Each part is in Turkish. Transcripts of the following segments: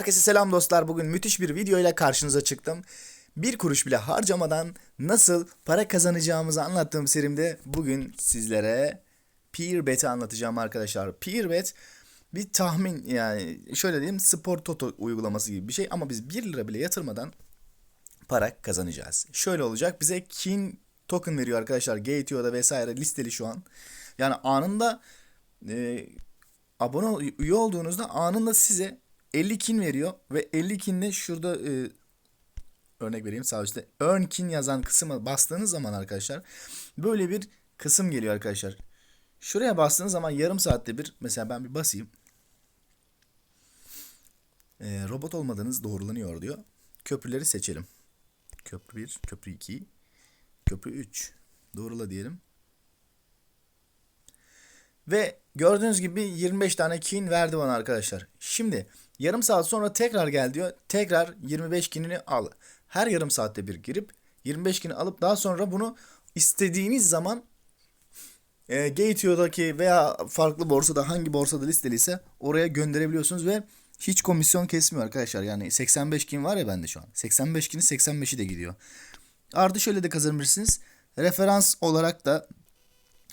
Herkese selam dostlar. Bugün müthiş bir video ile karşınıza çıktım. Bir kuruş bile harcamadan nasıl para kazanacağımızı anlattığım serimde bugün sizlere Peerbet'i anlatacağım arkadaşlar. Peerbet bir tahmin yani şöyle diyeyim spor toto uygulaması gibi bir şey ama biz 1 lira bile yatırmadan para kazanacağız. Şöyle olacak bize Kin token veriyor arkadaşlar. Gateo'da vesaire listeli şu an. Yani anında e, abone üye olduğunuzda anında size 50 kin veriyor ve 50 kinle şurada e, örnek vereyim sağ üstte earn kin yazan kısma bastığınız zaman arkadaşlar böyle bir kısım geliyor arkadaşlar. Şuraya bastığınız zaman yarım saatte bir mesela ben bir basayım. E, robot olmadığınız doğrulanıyor diyor. Köprüleri seçelim. Köprü 1, köprü 2, köprü 3. Doğrula diyelim. Ve gördüğünüz gibi 25 tane kin verdi bana arkadaşlar. Şimdi yarım saat sonra tekrar gel diyor. Tekrar 25 kinini al. Her yarım saatte bir girip 25 kini alıp daha sonra bunu istediğiniz zaman e, Gateo'daki veya farklı borsada hangi borsada listeliyse oraya gönderebiliyorsunuz ve hiç komisyon kesmiyor arkadaşlar. Yani 85 kin var ya bende şu an. 85 kini 85'i de gidiyor. Artı şöyle de kazanabilirsiniz. Referans olarak da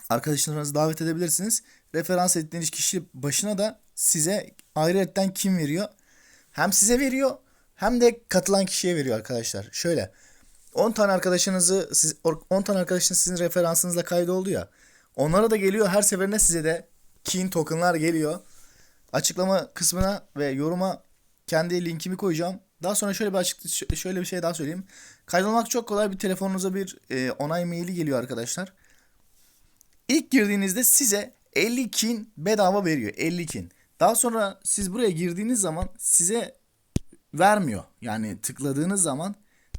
arkadaşlarınızı davet edebilirsiniz. Referans ettiğiniz kişi başına da size ayrıyetten kim veriyor? Hem size veriyor hem de katılan kişiye veriyor arkadaşlar. Şöyle 10 tane arkadaşınızı siz 10 tane arkadaşınız sizin referansınızla kaydoldu ya. Onlara da geliyor her seferinde size de kin tokenlar geliyor. Açıklama kısmına ve yoruma kendi linkimi koyacağım. Daha sonra şöyle bir açık şöyle bir şey daha söyleyeyim. Kaydolmak çok kolay. Bir telefonunuza bir e, onay maili geliyor arkadaşlar. İlk girdiğinizde size 50 kin bedava veriyor. 50 kin. Daha sonra siz buraya girdiğiniz zaman size vermiyor. Yani tıkladığınız zaman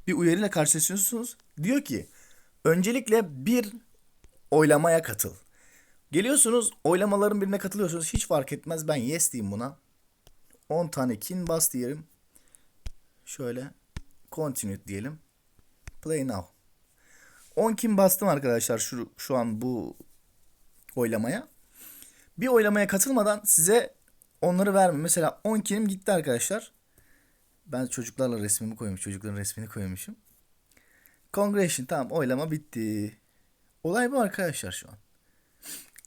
bir uyarıyla karşılaşıyorsunuz. Diyor ki öncelikle bir oylamaya katıl. Geliyorsunuz oylamaların birine katılıyorsunuz. Hiç fark etmez ben yes diyeyim buna. 10 tane kin bas diyelim. Şöyle continue diyelim. Play now. 10 kin bastım arkadaşlar şu, şu an bu oylamaya. Bir oylamaya katılmadan size onları verme. Mesela 10 kinim gitti arkadaşlar. Ben çocuklarla resmimi koymuş. Çocukların resmini koymuşum. Congratulations tamam oylama bitti. Olay bu arkadaşlar şu an.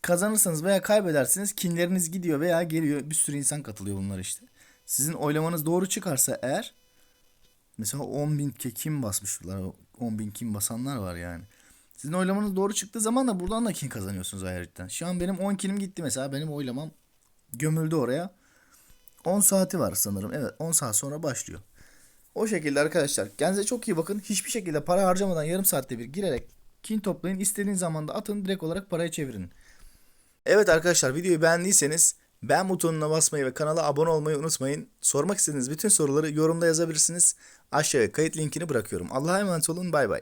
Kazanırsanız veya kaybedersiniz kinleriniz gidiyor veya geliyor. Bir sürü insan katılıyor bunlar işte. Sizin oylamanız doğru çıkarsa eğer mesela 10 bin kim basmışlar 10 bin kim basanlar var yani. Sizin oylamanız doğru çıktığı zaman da buradan da kin kazanıyorsunuz ayrıca. Şu an benim 10 kinim gitti mesela benim oylamam gömüldü oraya. 10 saati var sanırım. Evet 10 saat sonra başlıyor. O şekilde arkadaşlar. Kendinize çok iyi bakın. Hiçbir şekilde para harcamadan yarım saatte bir girerek kin toplayın. İstediğiniz zaman da atın direkt olarak paraya çevirin. Evet arkadaşlar videoyu beğendiyseniz beğen butonuna basmayı ve kanala abone olmayı unutmayın. Sormak istediğiniz bütün soruları yorumda yazabilirsiniz. Aşağıya kayıt linkini bırakıyorum. Allah'a emanet olun. Bay bay.